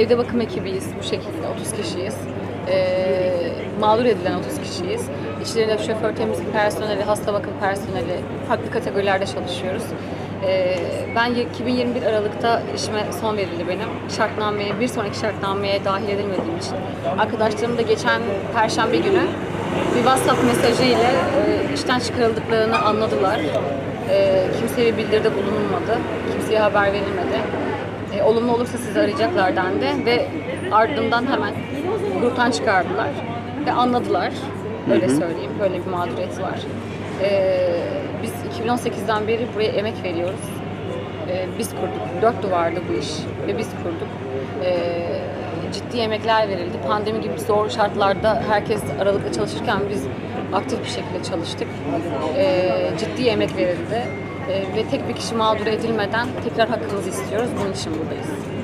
evde bakım ekibiyiz bu şekilde 30 kişiyiz. Ee, mağdur edilen 30 kişiyiz. İçlerinde şoför, temizlik personeli, hasta bakım personeli, farklı kategorilerde çalışıyoruz. Ee, ben 2021 Aralık'ta işime son verildi benim. Şartnameye, bir sonraki şartnameye dahil edilmediğim için. Arkadaşlarım da geçen Perşembe günü bir WhatsApp mesajıyla e, işten çıkarıldıklarını anladılar. E, kimseye bir bildiride bulunulmadı. Kimseye haber verilmedi. Olumlu olursa sizi arayacaklar dendi ve ardından hemen gruptan çıkardılar ve anladılar. Öyle söyleyeyim. Böyle bir mağduriyet var. E, biz 2018'den beri buraya emek veriyoruz. E, biz kurduk. Dört duvarda bu iş ve biz kurduk. E, ciddi emekler verildi. Pandemi gibi zor şartlarda herkes aralıklı çalışırken biz aktif bir şekilde çalıştık. E, ciddi emek verildi. E, ve tek bir kişi mağdur edilmeden tekrar hakkımızı istiyoruz. Bunun için buradayız.